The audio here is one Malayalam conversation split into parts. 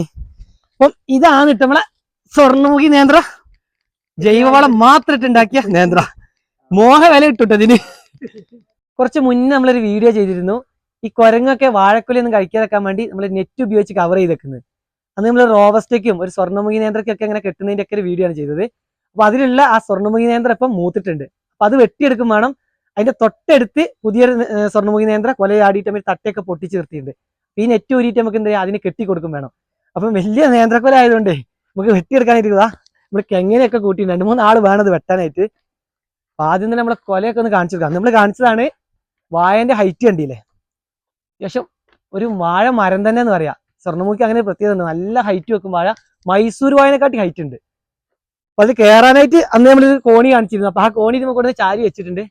അപ്പം ഇതാണ് ഇട്ട് നമ്മളെ സ്വർണമുഖി നേന്ത്ര. ജൈവവളം മാത്രം ഇട്ടുണ്ടാക്കിയ നേന്ത്ര. മോഹ വില ഇട്ടുട്ടോ ഇതിന്. കുറച്ച് മുന്നേ നമ്മളൊരു വീഡിയോ ചെയ്തിരുന്നു. ഈ കുരങ്ങൊക്കെ വാഴക്കുലൊന്നും കഴിക്കാതെക്കാൻ വേണ്ടി നമ്മൾ നെറ്റ് ഉപയോഗിച്ച് കവർ ചെയ്തേക്കുന്നത്. അന്ന് നമ്മൾ റോബസ്റ്റയ്ക്കും ഒരു സ്വർണമുഖി നേന്ത്രക്കൊക്കെ അങ്ങനെ കെട്ടുന്നതിന്റെ ഒക്കെ ഒരു വീഡിയോ ആണ് ചെയ്തത്. അപ്പൊ അതിലുള്ള ആ സ്വർണമുഖി നേന്ത്ര ഇപ്പം മൂത്തിട്ടുണ്ട്. അപ്പൊ അത് വെട്ടിയെടുക്കും വേണം. അതിന്റെ തൊട്ടടുത്ത് പുതിയൊരു സ്വർണമുഖി നേന്ത്ര കൊലയാടിയിട്ട് നമ്മൾ തട്ടയൊക്കെ പൊട്ടിച്ച് നിർത്തിയിട്ടുണ്ട്. ഈ നെറ്റ് ഊരിയിട്ട് നമുക്ക് എന്താ അതിനെ അതിന് കെട്ടി കൊടുക്കും വേണം. അപ്പം വലിയ നേന്ത്രക്കൊല ആയതുകൊണ്ടേ നമുക്ക് വെട്ടിയെടുക്കാനായിരിക്കും നമ്മൾ കെങ്ങനെയൊക്കെ കൂട്ടി രണ്ട് മൂന്ന് ആൾ വേണത് വെട്ടാനായിട്ട്. അപ്പൊ ആദ്യം തന്നെ നമ്മളെ കൊലയൊക്കെ ഒന്ന് കാണിച്ചു കൊടുക്കാം നമ്മൾ കാണിച്ചതാണ് വായന്റെ ഹൈറ്റ് കണ്ടില്ലേ? അത്യാവശ്യം ഒരു വാഴ മരം തന്നെ എന്ന് പറയാം. സ്വർണമുഖിക്ക് അങ്ങനെ പ്രത്യേകത ഉണ്ട്. നല്ല ഹൈറ്റ് വെക്കും വാഴ. മൈസൂർ വായനെക്കാട്ടി ഹൈറ്റ് ഉണ്ട്. അപ്പൊ അത് കയറാനായിട്ട് അന്ന് നമ്മൾ കോണി കാണിച്ചിരുന്നു. അപ്പൊ ആ കോണി നമുക്ക് കൊണ്ട് ചാരി വെച്ചിട്ടുണ്ട്.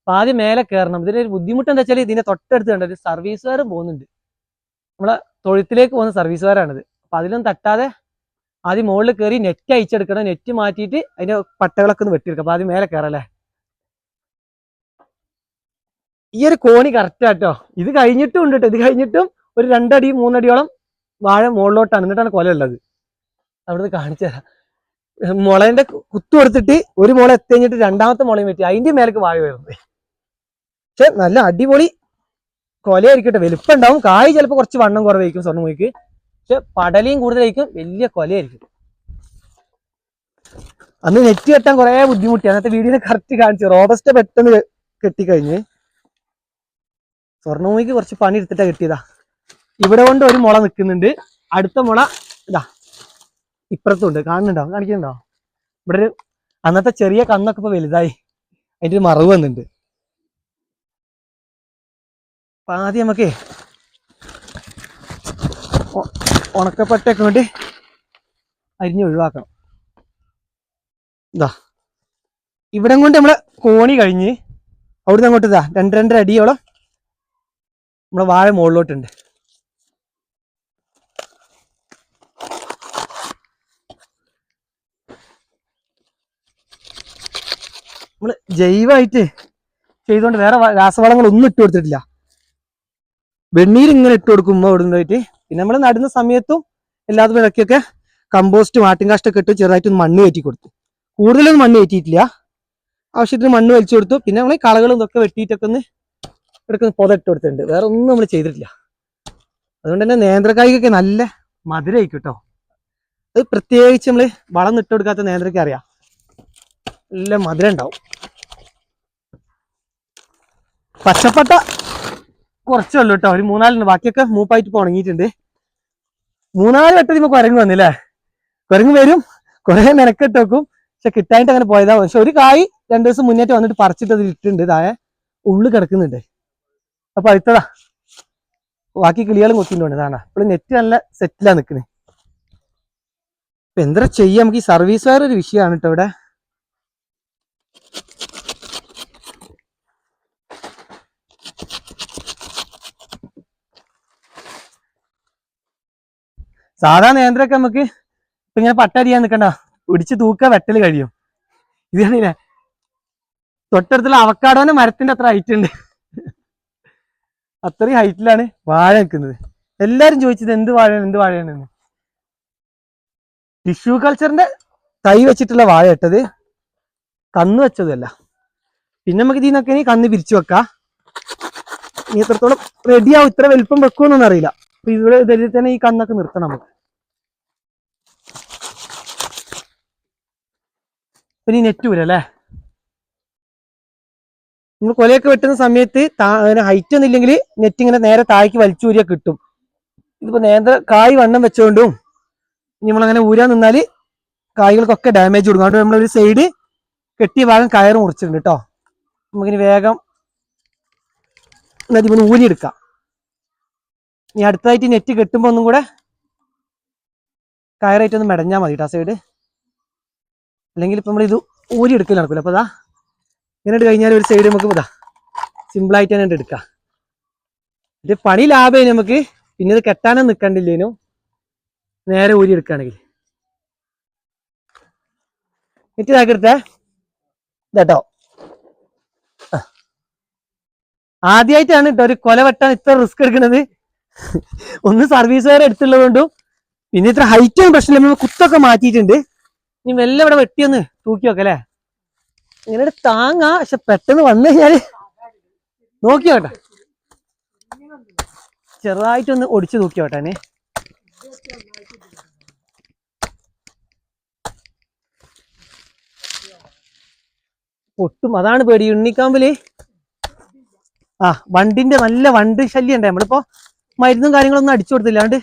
അപ്പൊ ആദ്യം മേലെ കയറണം ഇതിന്റെ ഒരു ബുദ്ധിമുട്ട് എന്താ വെച്ചാൽ ഇതിന്റെ തൊട്ടടുത്ത് കണ്ട ഒരു പോകുന്നുണ്ട്. നമ്മളെ തൊഴുത്തിലേക്ക് പോകുന്ന സർവീസുകാരാണിത് അപ്പൊ അതിലും തട്ടാതെ ആദ്യം മുകളിൽ കയറി നെറ്റ് അയച്ചെടുക്കണം. നെറ്റ് മാറ്റിയിട്ട് അതിന്റെ പട്ടകളൊക്കെ ഒന്ന് വെട്ടിയെടുക്കാം. അപ്പൊ ആദ്യം മേലെ കയറല്ലേ ഈ ഒരു കോണി കറക്റ്റ് ആട്ടോ. ഇത് കഴിഞ്ഞിട്ടും ഉണ്ട് ട്ടോ. ഇത് കഴിഞ്ഞിട്ടും ഒരു രണ്ടടി മൂന്നടിയോളം വാഴ മുകളിലോട്ടാണ്. എന്നിട്ടാണ് കൊല ഉള്ളത്. അവിടുന്ന് കാണിച്ചു തരാം. മുളന്റെ കുത്തു കൊടുത്തിട്ട് ഒരു മുള എത്തിഞ്ഞിട്ട് രണ്ടാമത്തെ മുളയും പറ്റി അതിന്റെ മേലേക്ക് വാഴ വരുന്നത്. പക്ഷെ നല്ല അടിപൊളി കൊലയായിരിക്കട്ടെ വലുപ്പം ഉണ്ടാവും. കായ് ചിലപ്പോൾ കുറച്ച് വണ്ണം കുറവായിരിക്കും സ്വർണമുഖിക്ക്. പക്ഷെ പടലയും കൂടുതലായിരിക്കും വലിയ കൊലയായിരിക്കും. അന്ന് നെറ്റ് കെട്ടാൻ കുറെ ബുദ്ധിമുട്ടി അന്നത്തെ വീഡിയോയിൽ കറക്റ്റ് കാണിച്ചു. റോബസ്റ്റ് പെട്ടെന്ന് കെട്ടിക്കഴിഞ്ഞ്. സ്വർണഭൂമിക്ക് കുറച്ച് പണി എടുത്തിട്ടാ കെട്ടിയതാ. ഇവിടെ കൊണ്ട് ഒരു മുള നിൽക്കുന്നുണ്ട് അടുത്ത മുള ഇതാ. ഇപ്പുറത്തുണ്ട്. കാണുന്നുണ്ടോ? കാണിക്കുന്നുണ്ടോ? ഇവിടെ ഒരു അന്നത്തെ ചെറിയ കന്നൊക്കെ ഇപ്പൊ വലുതായി. അതിന്റെ ഒരു മറവ് വന്നിട്ടുണ്ട്. അപ്പൊ ആദ്യം നമുക്കേ ഉണക്കപ്പട്ടയൊക്കെ കൊണ്ട് അരിഞ്ഞ് ഒഴിവാക്കണം. ഇതാ ഇവിടെ കൊണ്ട് നമ്മൾ കോണി കഴിഞ്ഞ് അവിടുന്ന് അങ്ങോട്ട് ഇതാ രണ്ട് രണ്ടര അടിയോളം നമ്മളെ വാഴ മുകളിലോട്ടുണ്ട്. നമ്മൾ ജൈവമായിട്ട് ചെയ്തുകൊണ്ട് വേറെ രാസവളങ്ങളൊന്നും ഇട്ട് കൊടുത്തിട്ടില്ല. വെണ്ണീർ ഇങ്ങനെ ഇട്ട് കൊടുക്കുമ്പോൾ അവിടെ നിന്നായിട്ട് പിന്നെ നമ്മൾ നടുന്ന സമയത്തും എല്ലാതും ഇടയ്ക്കൊക്കെ കമ്പോസ്റ്റ് മാട്ടിൻകാഷ്ടൊക്കെ ഇട്ട് ചെറുതായിട്ട് മണ്ണ് കയറ്റി കൊടുത്തു. കൂടുതലൊന്നും മണ്ണ് കയറ്റിയിട്ടില്ല. ആവശ്യത്തിന് മണ്ണ് വലിച്ചു കൊടുത്തു. പിന്നെ നമ്മൾ കളകളും ഇതൊക്കെ വെട്ടിയിട്ടൊക്കെ ഒന്ന് ഇടയ്ക്ക് പുതട്ട് കൊടുത്തിട്ടുണ്ട്. വേറെ ഒന്നും നമ്മൾ ചെയ്തിട്ടില്ല. അതുകൊണ്ട് തന്നെ നേന്ത്രക്കായ്ക്കൊക്കെ നല്ല മധുരമായിരിക്കും കേട്ടോ അത് പ്രത്യേകിച്ച് നമ്മൾ വളം ഇട്ട് കൊടുക്കാത്ത നേന്ത്രക്ക അറിയാം. നല്ല മധുരം ഉണ്ടാവും. പച്ചപ്പട്ട കുറച്ചേ ഉള്ളൂ കേട്ടോ ഒരു മൂന്നാലുണ്ട് ബാക്കിയൊക്കെ മൂപ്പായിട്ട് ഇപ്പൊ ഉണങ്ങിയിട്ടുണ്ട് മൂന്നാൽ വട്ടം നമുക്ക് കുരങ്ങ് വന്നില്ലേ? കുരങ്ങ് വരും. കുറെ മെനക്കെട്ട് വെക്കും പക്ഷെ കിട്ടാനായിട്ട് അങ്ങനെ പോയതാ. പക്ഷെ ഒരു കായ് രണ്ടു ദിവസം മുന്നേറ്റ് വന്നിട്ട് പറിച്ചിട്ട് അത് ഇട്ടുണ്ട് താഴെ ഉള്ളു കിടക്കുന്നുണ്ട്. അപ്പൊ അടുത്തതാ. ബാക്കി കിളികളും കൊത്തിട്ടുണ്ട് ഇതാണ്? ഇപ്പോൾ നെറ്റ് നല്ല സെറ്റിലാ നിൽക്കുന്നത് ഇപ്പൊ എന്താ ചെയ്യാ? നമുക്ക് ഈ സർവീസ് വയർ ഒരു വിഷയമാണ് കേട്ടോ ഇവിടെ. സാധാ നേന്ത്രമൊക്കെ നമുക്ക് ഇപ്പൊ ഇങ്ങനെ പട്ടടിയാൻ നിൽക്കണ്ട പിടിച്ച് തൂക്ക വെട്ടൽ കഴിയും. ഇത് കണ്ടില്ലേ? തൊട്ടടുത്തുള്ള അവക്കാടോന്റെ മരത്തിന്റെ അത്ര ഹൈറ്റ് ഉണ്ട്. അത്രയും ഹൈറ്റിലാണ് വാഴ നിൽക്കുന്നത് എല്ലാരും ചോദിച്ചത് എന്ത് വാഴയാണ് എന്ത് വാഴയാണ് എന്ന്. ടിഷ്യൂ കൾച്ചറിന്റെ തൈ വെച്ചിട്ടുള്ള വാഴ ഇട്ടത് കന്ന് വെച്ചതല്ല. പിന്നെ നമുക്ക് ഇതിനൊക്കെ കന്ന് പിരിച്ചു വെക്കാം. ഇനി എത്രത്തോളം റെഡിയാവും ഇത്ര വലിപ്പം വെക്കുമെന്നൊന്നും അറിയില്ല. അപ്പൊ ഇവിടെ ഇതിൽ തന്നെ ഈ കണ്ണൊക്കെ നിർത്തണം നമുക്ക്. പിന്നെ നെറ്റ് അല്ലേ? നമ്മൾ കൊലയൊക്കെ വെട്ടുന്ന സമയത്ത് ഹൈറ്റ് ഒന്നും ഇല്ലെങ്കിൽ നെറ്റ് ഇങ്ങനെ നേരെ താഴേക്ക് വലിച്ചു ഊരിയാ കിട്ടും. ഇതിപ്പോ നേന്ത്ര കായ് വണ്ണം വെച്ചുകൊണ്ടും നമ്മളങ്ങനെ ഊരാൻ നിന്നാൽ കായ്കൾക്കൊക്കെ ഡാമേജ് കൊടുക്കും. അതുകൊണ്ട് നമ്മളൊരു സൈഡ് കെട്ടിയ ഭാഗം കയറ് മുറിച്ചിട്ടുണ്ട് കേട്ടോ നമുക്കിനി വേഗം ഊരിയെടുക്കാം. ഇനി അടുത്തതായിട്ട് നെറ്റ് കെട്ടുമ്പോൾ ഒന്നും കൂടെ കയറായിട്ട് ഒന്ന് മെടഞ്ഞാൽ മതി കേട്ടോ സൈഡ് അല്ലെങ്കിൽ ഇപ്പം നമ്മളിത് ഊരി എടുക്കൽ നടക്കില്ല അപ്പോൾ അതാ ഇങ്ങനെ കഴിഞ്ഞാൽ ഒരു സൈഡ് നമുക്ക് ഇതാ സിമ്പിളായിട്ട് തന്നെ എടുക്കാം. ഇത് പണി ലാഭമായി നമുക്ക് പിന്നെ ഇത് കെട്ടാനും നിൽക്കണ്ടില്ലേനു നേരെ ഊരി എടുക്കുകയാണെങ്കിൽ നെറ്റ് ഇതാക്കിയെടുത്തേ ഇതാട്ടോ ആദ്യമായിട്ടാണ് കേട്ടോ ഒരു കൊല വെട്ടാൻ ഇത്ര റിസ്ക് എടുക്കുന്നത്. ഒന്ന് സർവീസ് വേറെ എടുത്തുള്ളത് കൊണ്ടും പിന്നെ ഇത്ര ഹൈറ്റ് ഒന്നും പ്രശ്നമില്ല. നമ്മൾ കുത്തൊക്കെ മാറ്റിയിട്ടുണ്ട്. ഇനി മെല്ലെ ഇവിടെ വെട്ടിയൊന്ന് തൂക്കി വെക്കല്ലേ ഇങ്ങനെ താങ്ങാ. പക്ഷെ പെട്ടെന്ന് വന്നു കഴിഞ്ഞാൽ നോക്കി നോട്ടെ ചെറുതായിട്ടൊന്ന് ഒടിച്ചു തൂക്കി നോട്ടെ ഒട്ടും അതാണ് പേടി. ഉണ്ണിക്കാമ്പിൽ ആ വണ്ടിന്റെ നല്ല വണ്ട് ശല്യം ഉണ്ട് നമ്മളിപ്പോ? മരുന്നും കാര്യങ്ങളൊന്നും അടിച്ചു കൊടുത്തില്ലാണ്ട്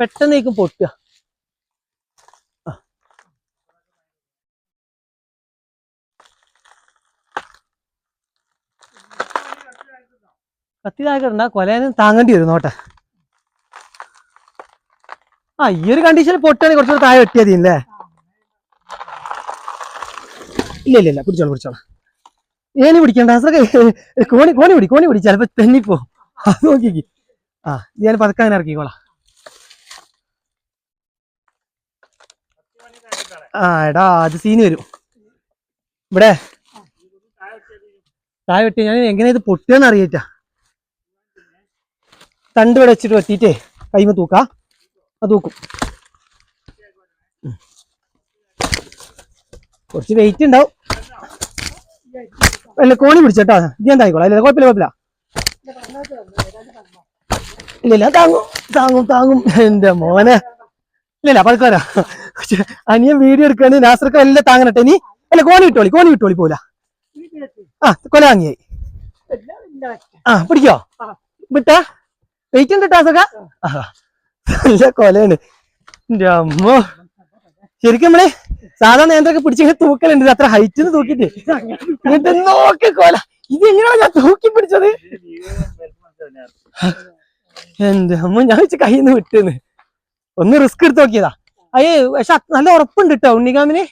പെട്ടെന്നേക്കും പൊട്ടുക. കത്തി താഴെ കൊലേനും താങ്ങേണ്ടി വരും നോട്ടെ. ആ ഈ ഒരു കണ്ടീഷനിൽ പൊട്ടാണെങ്കിൽ കുറച്ചുകൂടെ താഴെ വെട്ടിയാൽ മതിയല്ലേ ഇല്ല? ഇല്ല ഇല്ല പിടിച്ചോളാം പിടിച്ചോളാം. ഏനി പിടിക്കണ്ട. കോണി കോണി പിടി കോണി പിടി. ചിലപ്പോ തെന്നിപ്പോ അത് നോക്കിക്ക്. ആ ഞാൻ പതുക്കെ അങ്ങനെ ഇറക്കിക്കോളാം. ആ എടാ അത് സീന് വരും. ഇവിടെ. താഴെ വെട്ടി ഞാൻ എങ്ങനെ ഇത് പൊട്ടിയെന്ന് അറിയിട്ടാ. തണ്ട് ഇവിടെ വെച്ചിട്ട് വെട്ടിയിട്ടേ കൈമ തൂക്കാ. അത് തൂക്കും. കുറച്ച് വെയിറ്റ് ഉണ്ടാവും. അല്ല കോണി പിടിച്ചോട്ടോ. ഇത് ഞാൻ തായിക്കോളാം അല്ലേ കുഴപ്പമില്ല കുഴപ്പമില്ല. ഇല്ല ഇല്ല താങ്ങും താങ്ങും താങ്ങും. എന്റെ മോനെ. ഇല്ല ഇല്ല പതുക്കെ വരാം. പക്ഷെ അനിയൻ വീഡിയോ എടുക്കാണ്. നാസർക്ക് എല്ലാം താങ്ങണട്ടെ. ഇനി അല്ല കോണി വിട്ടോളി കോണി വിട്ടോളി പോല ആ കൊല വാങ്ങിയായി ആ പിടിക്കോ? വിട്ടാ? വെയിറ്റ് ഉണ്ട് ടാസക്ക നല്ല കൊലയാണ്. അമ്മ. ശരിക്കും നമ്മൾ സാധാരണ നേന്ത്രൊക്കെ പിടിച്ചിങ്ങനെ തൂക്കലുണ്ട്. അത്ര ഹൈറ്റ് തൂക്കിട്ട് നോക്കി കൊല. ഇത് എങ്ങനെയാണ് ഞാൻ തൂക്കി പിടിച്ചത്? എന്റെ അമ്മ ഞാൻ വെച്ച് കയ്യിൽ നിന്ന് വിട്ടുന്ന്. ഒന്ന് റിസ്ക് എടുത്ത് നോക്കിയതാ. അയ്യേ പക്ഷെ നല്ല ഉറപ്പുണ്ട് കേട്ടോ ഉണ്ണികാമിന്.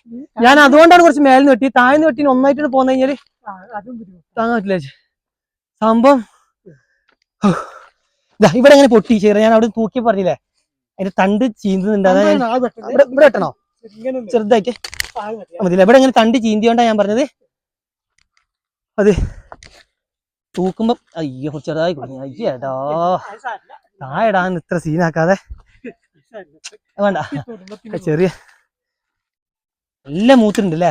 ഞാൻ അതുകൊണ്ടാണ് കുറച്ച് മേലിന്ന് വെട്ടി താഴ്ന്ന് വെട്ടി ഒന്നായിട്ട് പോന്നു കഴിഞ്ഞാൽ താങ്ങാൻ പറ്റില്ല. സംഭവം ഇവിടെ എങ്ങനെ പൊട്ടി ചേരാ ഞാൻ അവിടെ തൂക്കി പറഞ്ഞില്ലേ? അതിന്റെ തണ്ട് ചീന്തുന്നുണ്ട്. അതാ ഞാൻ- ഇവിടെ വെട്ടണോ? ചെറുതായിട്ട്. മതിയില്ല? ഇവിടെ ഇങ്ങനെ തണ്ട് ചീന്തിയോണ്ടാ ഞാൻ പറഞ്ഞത്. അത് തൂക്കുമ്പോ അയ്യോ ചെറുതായി കുടുങ്ങി. അയ്യടാ. താഴെടാൻ ഇത്ര സീനാക്കാതെ വേണ്ട. ചെറിയ നല്ല മൂത്തുണ്ട് അല്ലേ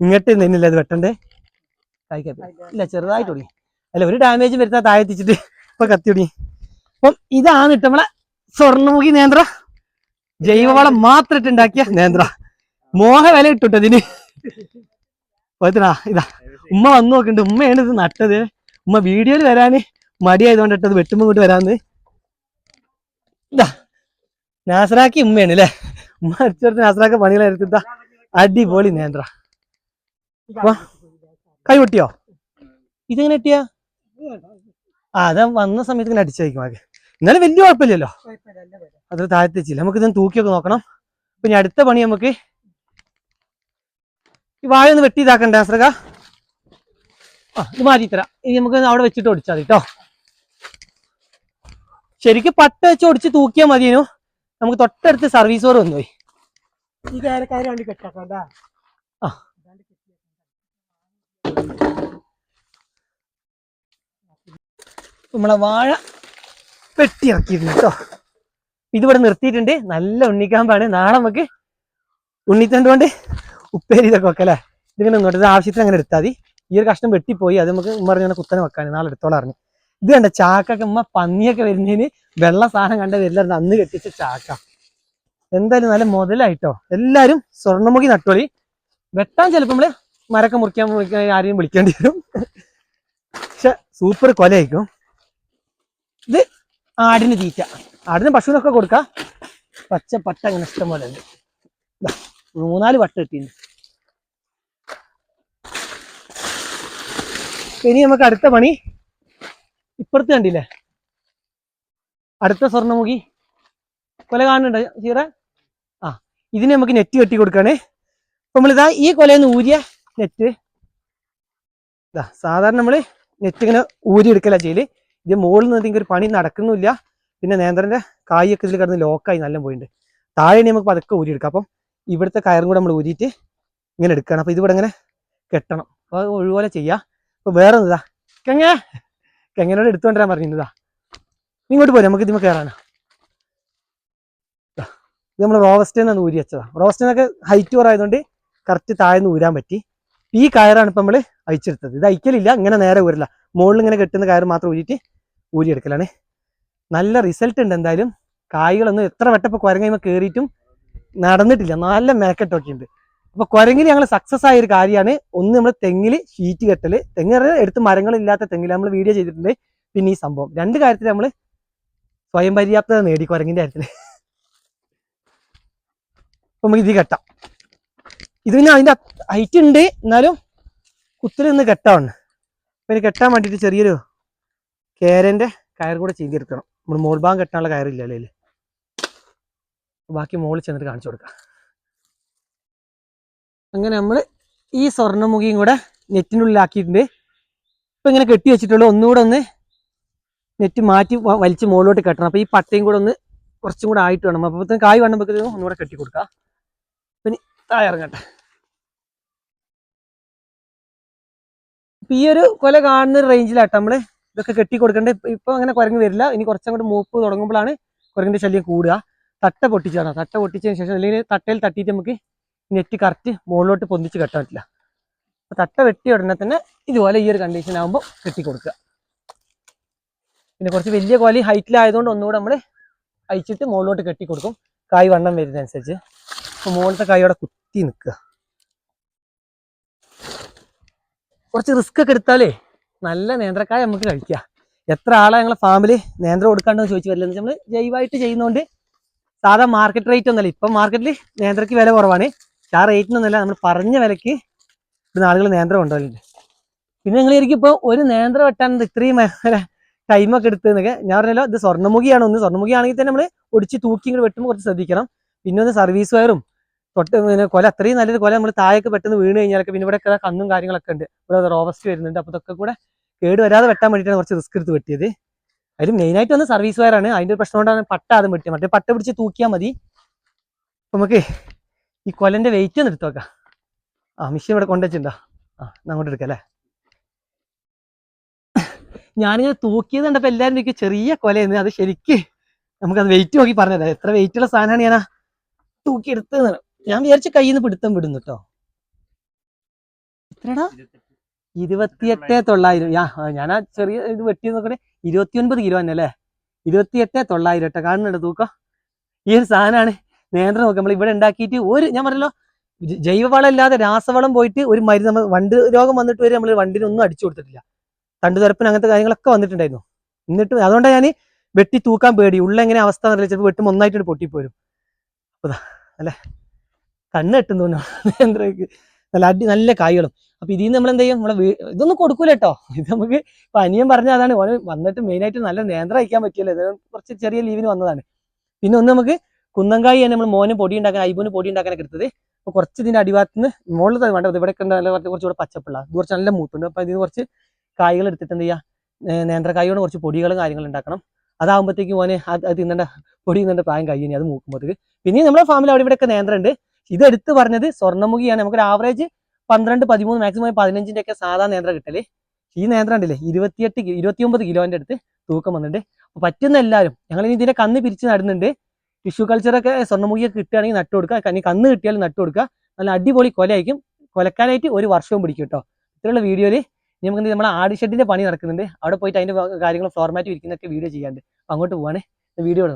ഇങ്ങോട്ട് നിന്നില്ല അത് വെട്ടണ്ടേ? കായ്ക്കത്ത് ഇല്ല ചെറുതായിട്ട് തുടങ്ങി അല്ല ഒരു ഡാമേജ് വരുന്ന താഴെ എത്തിച്ചിട്ട് ഇപ്പൊ കത്തി തുടങ്ങി അപ്പം ഇതാണ് ഇട്ട് നമ്മളെ സ്വർണമുഖി നേന്ത്ര. ജൈവവളം മാത്രം ഇട്ടുണ്ടാക്കിയ നേന്ത്ര. മോഹ വില ഇട്ടുട്ടോ ഇതിന് ഇതാ. ഉമ്മ വന്നു നോക്കുന്നുണ്ട് ഉമ്മയാണ് ഇത് നട്ടത്. ഉമ്മ വീഡിയോയിൽ വരാന് മടിയായതുകൊണ്ട് ഇട്ടത്. വെട്ടുമ്പോ ഇങ്ങോട്ട് വരാന്ന്. ഇതാ നാസറാക്കി ഉമ്മയാണ് അല്ലേ ഉമ്മ അടിച്ചെടുത്ത് നാസറാക്ക പണികളായിരുന്നു അടിപൊളി നേന്ത്ര. കൈ പൊട്ടിയോ? ഇതെങ്ങനെ കിട്ടിയാ? ആ അതാ വന്ന സമയത്ത് ഇങ്ങനെ അടിച്ചായിരിക്കും ആകെ. ഇന്നലെ വലിയ കുഴപ്പമില്ലല്ലോ. അത് താഴ്ത്തിച്ചില്ല നമുക്ക് ഇതൊന്ന് തൂക്കിയൊക്കെ നോക്കണം. ഇപ്പൊ ഇനി അടുത്ത പണി നമുക്ക് ഈ വാഴ ഒന്ന് വെട്ടി ഇതാക്കണ്ടേ അസ്രക ആ ഇത് മാറ്റി തരാം. ഇനി നമുക്ക് അവിടെ വെച്ചിട്ട് ഒടിച്ചാൽ മതി കേട്ടോ ശരിക്കും പട്ട വെച്ച് ഒടിച്ച് തൂക്കിയാൽ മതിയേനു നമുക്ക് തൊട്ടടുത്ത് സർവീസ് ഓർ വന്നു പോയി. ആ. നമ്മളെ വാഴ വെട്ടി ഇറക്കിയിരുന്നു കേട്ടോ ഇതിവിടെ നിർത്തിയിട്ടുണ്ട്. നല്ല ഉണ്ണിക്കാൻ ഉണ്ണിക്കാമ്പാണ്. നാളെ നമുക്ക് ഉണ്ണിത്തണ്ട് കൊണ്ട് ഉപ്പേരി ഇതൊക്കെ വെക്കല്ലേ? ഇതിങ്ങനെ ഇങ്ങോട്ട് ആവശ്യത്തിന് അങ്ങനെ എടുത്താൽ മതി. ഈ ഒരു കഷ്ണം വെട്ടിപ്പോയി അത് നമുക്ക് ഉമ്മ പറഞ്ഞ കുത്തനെ വെക്കാൻ നാളെ എടുത്തോളം അറിഞ്ഞു ഇത് കണ്ട ചാക്കൊക്കെ ഉമ്മ പന്നിയൊക്കെ വരുന്നതിന് വെള്ള സാധനം കണ്ട വരില്ലായിരുന്നു അന്ന് കെട്ടിച്ച ചാക്ക. എന്തായാലും നല്ല മുതലായിട്ടോ. എല്ലാവരും സ്വർണമുഖി നട്ടോളി. വെട്ടാൻ ചിലപ്പോൾ നമ്മൾ മരക്ക മുറിക്കാൻ മുറിക്കാൻ ആരെയും വിളിക്കേണ്ടി വരും. പക്ഷെ സൂപ്പർ കൊലയായിരിക്കും. ഇത് ആടിന് തീറ്റ. ആടിന് പശുവിനൊക്കെ കൊടുക്കാം. പച്ച പട്ട അങ്ങനെ ഇഷ്ടം പോലെ ഉണ്ട്. മൂന്നാൽ വട്ട കിട്ടിയിട്ടുണ്ട്. ഇനി നമുക്ക് അടുത്ത പണി ഇപ്പുറത്ത് കണ്ടില്ലേ? അടുത്ത സ്വർണമുഖി. കൊല കാണുന്നുണ്ടോ ചീറ ആ ഇതിന് നമുക്ക് നെറ്റ് കെട്ടി കൊടുക്കുകയാണ് നമ്മളിതാ ഈ കൊലയിൽ ഊരിയ നെറ്റ് ഇതാ സാധാരണ നമ്മൾ നെറ്റ് ഇങ്ങനെ ഊരി എടുക്കല ചെയ്യൽ. ഇത് മുകളിൽ നിന്ന് ഇതിങ്ങനെ ഒരു പണി നടക്കുന്നില്ല പിന്നെ നേന്ത്രന്റെ കായൊക്കെ ഇതിൽ കിടന്ന് ലോക്കായി നല്ല പോയിട്ടുണ്ട് താഴെ നമുക്ക് പതുക്കെ ഊരി എടുക്കാം. അപ്പം ഇവിടുത്തെ കയറും കൂടെ നമ്മൾ ഊരിയിട്ട് ഇങ്ങനെ എടുക്കണം. അപ്പൊ ഇതിവിടെ ഇങ്ങനെ കെട്ടണം. അപ്പൊ ഒഴിപോലെ ചെയ്യാം. അപ്പൊ വേറെ ഇതാ കെങ്ങ. കെങ്ങനോട് എടുത്തുകൊണ്ടിരാൻ പറഞ്ഞിരുന്നതാ. ഇങ്ങോട്ട് പോരെ നമുക്ക് ഇതിമ കയറാനാ ഇത് നമ്മൾ റോവസ്റ്റിൽ നിന്ന് ഊരി വെച്ചതാ. റോവസ്റ്റിനൊക്കെ ഹൈറ്റ് കുറവായതുകൊണ്ട് കറക്റ്റ് താഴ്ന്ന് ഊരാൻ പറ്റി. ഈ കയറാണ് ഇപ്പം നമ്മൾ അയച്ചെടുത്തത് ഇത് അയക്കലില്ല ഇങ്ങനെ നേരെ ഊരില്ല മുകളിൽ ഇങ്ങനെ കെട്ടുന്ന കയർ മാത്രം ഊരിയിട്ട് ഊരിയെടുക്കലാണ്. നല്ല റിസൾട്ട് ഉണ്ട് എന്തായാലും. കായ്കളൊന്നും എത്ര വട്ടപ്പോൾ കുരങ്ങയ്മ കയറിയിട്ടും നടന്നിട്ടില്ല. നല്ല മേക്കെട്ടൊക്കെ ഉണ്ട് അപ്പൊ കുരങ്ങിന് ഞങ്ങൾ സക്സസ് ആയ ഒരു കാര്യമാണ്. ഒന്ന് നമ്മൾ തെങ്ങിൽ ഷീറ്റ് കെട്ടൽ. തെങ്ങ് എടുത്ത് മരങ്ങളില്ലാത്ത തെങ്ങിൽ നമ്മൾ വീഡിയോ ചെയ്തിട്ടുണ്ട്. പിന്നെ ഈ സംഭവം. രണ്ട് കാര്യത്തിൽ നമ്മൾ സ്വയം പര്യാപ്തത നേടി കുരങ്ങിന്റെ കാര്യത്തിൽ അപ്പൊ നമുക്ക് ഇത് കെട്ടാം. ഇത് പിന്നെ അതിന്റെ ഹൈറ്റ് ഉണ്ട്. എന്നാലും കുത്തിൽ നിന്ന് കെട്ടാണ് അപ്പൊ കെട്ടാൻ വേണ്ടിയിട്ട് ചെറിയൊരു കയറിന്റെ കയർ കൂടെ ചെയ്തെടുക്കണം നമ്മൾ മോൾ ഭാഗം കെട്ടാനുള്ള കയറില്ല അല്ലേ ബാക്കി മോളിൽ ചെന്നിട്ട് കാണിച്ചു കൊടുക്കാം. അങ്ങനെ നമ്മൾ ഈ സ്വർണമുഖിയും കൂടെ നെറ്റിനുള്ളിലാക്കിയിട്ടുണ്ട്. ഇപ്പം ഇങ്ങനെ കെട്ടി വെച്ചിട്ടുള്ളൂ ഒന്നുകൂടെ ഒന്ന് നെറ്റ് മാറ്റി വലിച്ച് മുകളിലോട്ട് കെട്ടണം. അപ്പോൾ ഈ പട്ടയും കൂടെ ഒന്ന് കുറച്ചും കൂടെ ആയിട്ട് വേണം. അപ്പോൾ അപ്പൊ കായ് വേണമെങ്കിൽ ഒന്നുകൂടെ കെട്ടി കൊടുക്കാം. പിന്നെ താഴെ ഇറങ്ങട്ടെ. ഇപ്പം ഈ ഒരു കൊല കാണുന്ന റേഞ്ചിലാട്ടോ നമ്മൾ ഇതൊക്കെ കെട്ടി കൊടുക്കേണ്ടത്. ഇപ്പൊ- ഇപ്പൊ അങ്ങനെ കുരങ്ങ് വരില്ല. ഇനി കുറച്ചങ്ങോട്ട് മൂപ്പ് തുടങ്ങുമ്പോഴാണ് കുരങ്ങിന്റെ ശല്യം കൂടുക. തട്ട പൊട്ടിച്ചാണ് തട്ട പൊട്ടിച്ചതിന് ശേഷം അല്ലെങ്കിൽ തട്ടയിൽ തട്ടിയിട്ട് നമുക്ക് നെറ്റ് കറക്റ്റ് മുകളിലോട്ട് പൊന്തിച്ച് കെട്ടാൻ പറ്റില്ല. അപ്പൊ തട്ട വെട്ടി ഉടനെ തന്നെ ഇതുപോലെ ഈ ഒരു കണ്ടീഷൻ ആകുമ്പോൾ കെട്ടി കൊടുക്കുക പിന്നെ കുറച്ച് വലിയ കോലി ഹൈറ്റിലായതുകൊണ്ട് ഒന്നുകൂടെ നമ്മൾ അയച്ചിട്ട് മുകളിലോട്ട് കെട്ടി കൊടുക്കും കായ് വണ്ണം വരുന്നതനുസരിച്ച്. അപ്പൊ മുകളിലത്തെ കായ് അവിടെ കുത്തി നിൽക്കുക. കുറച്ച് റിസ്ക് ഒക്കെ എടുത്താലേ നല്ല നേന്ത്രക്കായ നമുക്ക് കഴിക്കാം. എത്ര ആളാണ് ഞങ്ങളെ ഫാമിൽ നേന്ത്രം കൊടുക്കാണ്ടെന്ന് ചോദിച്ചു വരില്ല. നമ്മൾ ജൈവമായിട്ട് ചെയ്യുന്നതുകൊണ്ട് സാധാ മാർക്കറ്റ് റേറ്റ് ഒന്നല്ല. ഇപ്പം മാർക്കറ്റിൽ നേന്ത്രയ്ക്ക് വില കുറവാണ്. പക്ഷെ ആ റേറ്റിനൊന്നല്ല നമ്മൾ പറഞ്ഞ വിലക്ക് ഇവിടുന്ന് ആളുകൾ നേന്ത്രം കൊണ്ടുവരുന്നുണ്ട് പിന്നെ നിങ്ങൾ ശരിക്കും ഇപ്പോൾ ഒരു നേന്ത്രം വെട്ടാൻ ഇത്രയും ടൈമൊക്കെ എടുത്തതെന്നൊക്കെ ഞാൻ പറഞ്ഞല്ലോ ഇത് സ്വർണമുഖിയാണ് ഒന്ന്. സ്വർണമുഖി ആണെങ്കിൽ തന്നെ നമ്മൾ ഒടിച്ച് തൂക്കി ഇങ്ങോട്ട് വെട്ടുമ്പോൾ കുറച്ച് ശ്രദ്ധിക്കണം. പിന്നെ ഒന്ന് സർവീസ് വയറും തൊട്ട് പിന്നെ കൊല അത്രയും നല്ലൊരു കൊല നമ്മൾ താഴേക്ക് പെട്ടെന്ന് വീണ് കഴിഞ്ഞാലൊക്കെ പിന്നെ ഇവിടെ കന്നും കാര്യങ്ങളൊക്കെ ഉണ്ട്. ഇവിടെ റോബസ്റ്റ് വരുന്നുണ്ട്. അപ്പോൾ ഇതൊക്കെ കൂടെ കേട് വരാതെ വെട്ടാൻ വേണ്ടിയിട്ടാണ് കുറച്ച് റിസ്ക് എടുത്ത് വെട്ടിയത്. അതിൽ മെയിനായിട്ട് വന്ന് സർവീസ് വയറാണ് അതിന്റെ പ്രശ്നം കൊണ്ടാണ് പട്ട വെട്ടിയത്. മറ്റേ പട്ട പിടിച്ച് തൂക്കിയാൽ മതി. നമുക്ക് ഈ കൊലന്റെ വെയിറ്റ് ഒന്ന് എടുത്ത് നോക്കാം. ആ മിഷൻ ഇവിടെ കൊണ്ടുവച്ചിട്ടുണ്ടോ ആ അങ്ങോട്ട് എടുക്കാം അല്ലേ? ഞാനിങ്ങനെ തൂക്കിയത് കണ്ടപ്പോൾ എല്ലാവരും എനിക്ക് ചെറിയ കൊലയെന്ന് അത് ശരിക്ക് നമുക്കത് വെയിറ്റ് നോക്കി പറഞ്ഞത് എത്ര വെയിറ്റ് ഉള്ള സാധനമാണ് ഞാൻ തൂക്കി എടുത്തത് ഞാൻ വിചാരിച്ച കയ്യിൽ നിന്ന് പിടുത്തം വിടുന്നു കേട്ടോ എത്രടാ? ഇരുപത്തിയെട്ട് തൊള്ളായിരം. ആ, ആ ചെറിയ ഇത് വെട്ടി നോക്കണേ. ഇരുപത്തിയൊൻപത് കിലോ തന്നെ അല്ലേ? ഇരുപത്തിയെട്ട് തൊള്ളായിരം കേട്ടോ കാണുന്നുണ്ട്? തൂക്കം. ഈ ഒരു സാധനമാണ്. നേന്ത്രം നോക്കുക നമ്മൾ ഇവിടെ ഉണ്ടാക്കിയിട്ട് ഒരു ഞാൻ പറഞ്ഞല്ലോ ജൈവവളം ഇല്ലാതെ രാസവളം പോയിട്ട് ഒരു മരുന്ന് നമ്മൾ വണ്ട് രോഗം വന്നിട്ട് വരെ നമ്മൾ വണ്ടിനൊന്നും അടിച്ചു കൊടുത്തിട്ടില്ല. തണ്ട് തുരപ്പൻ അങ്ങനത്തെ കാര്യങ്ങളൊക്കെ വന്നിട്ടുണ്ടായിരുന്നു. എന്നിട്ട് അതുകൊണ്ടാണ് ഞാൻ വെട്ടി തൂക്കാൻ പേടി. ഉള്ള എങ്ങനെ അവസ്ഥ എന്നറിയില്ല. ചിലപ്പോൾ വെട്ടും ഒന്നായിട്ട് പൊട്ടിപ്പോരും. അപ്പതാ അല്ലേ കണ്ണ് കെട്ടുന്നു നേന്ത്രക്ക് നല്ല അടി നല്ല കായ്കളും. അപ്പൊ ഇതിൽ നിന്ന് നമ്മൾ എന്ത് ചെയ്യും നമ്മളെ ഇതൊന്നും കൊടുക്കൂല കേട്ടോ. ഇത് നമുക്ക് ഇപ്പൊ അനിയം പറഞ്ഞ അതാണ്. വന്നിട്ട് മെയിനായിട്ട് നല്ല നേന്ത്രം അയക്കാൻ പറ്റിയല്ലോ. കുറച്ച് ചെറിയ ലീവിന് വന്നതാണ്. പിന്നെ ഒന്ന് നമുക്ക് കുന്നങ്കായി നമ്മൾ മോന് പൊടി ഉണ്ടാക്കാൻ അയ്യൂന് പൊടി ഉണ്ടാക്കാനൊക്കെ എടുത്തത്. അപ്പൊ കുറച്ച് ഇതിന്റെ അടിഭാഗത്ത് നിന്ന് തന്നെ വേണ്ടത് ഇവിടെ നല്ല കുറച്ച് കുറച്ചുകൂടെ പച്ചപ്പുള്ള. ഇത് കുറച്ച് നല്ല മൂത്തുണ്ട്. അപ്പൊ ഇതിന് കുറച്ച് കായകൾ എടുത്തിട്ട് എന്ത് ചെയ്യുക നേന്ത്രക്കായോട് കുറച്ച് പൊടികളും കാര്യങ്ങളും ഉണ്ടാക്കണം. അതാകുമ്പോഴത്തേക്കും മോനെ അത് തിന്നേണ്ട പൊടി തിന്നേണ്ട പ്രായം കഴിയുന്നേ അത് മൂക്കുമ്പോഴത്തേക്ക് പിന്നെ നമ്മുടെ ഫാമിൽ അവിടെ ഇവിടെയൊക്കെ നേന്ത്രണ്ട്. ഇത് എടുത്ത് പറഞ്ഞത് സ്വർണമുഖിയാണ്. നമുക്കൊരു ആവറേജ് പന്ത്രണ്ട് പതിമൂന്ന് മാക്സിമം പതിനഞ്ചിന്റെ ഒക്കെ സാധാ നേന്ത്ര കിട്ടൽ. ഈ നേന്ത്ര ഉണ്ടല്ലേ ഇരുപത്തിയെട്ട് ഇരുപത്തിയൊമ്പത് കിലോന്റെ അടുത്ത് തൂക്കം വന്നിട്ടുണ്ട്. പറ്റുന്ന എല്ലാവരും ഞങ്ങൾ ഇനി ഇതിന്റെ കന്ന് പിരിച്ച് നടുന്നുണ്ട്. ടിഷ്യൂ കൾച്ചറൊക്കെ സ്വർണമുഖിയൊക്കെ കിട്ടുകയാണെങ്കിൽ നട്ടു കൊടുക്കുക. കനി കന്ന് കിട്ടിയാൽ നട്ടു കൊടുക്കുക. നല്ല അടിപൊളി കൊലയായിരിക്കും. കൊലക്കാനായിട്ട് ഒരു വർഷവും പിടിക്കും കേട്ടോ. ഇത്രയുള്ള വീഡിയോയിൽ നമുക്ക് നമ്മുടെ ആടി ഷെഡിന്റെ പണി നടക്കുന്നുണ്ട്. അവിടെ പോയിട്ട് അതിന്റെ കാര്യങ്ങൾ ഫോർമാറ്റ് ഇരിക്കുന്നൊക്കെ വീഡിയോ ചെയ്യാണ്ട് അങ്ങോട്ട് പോവാണ്. വീഡിയോ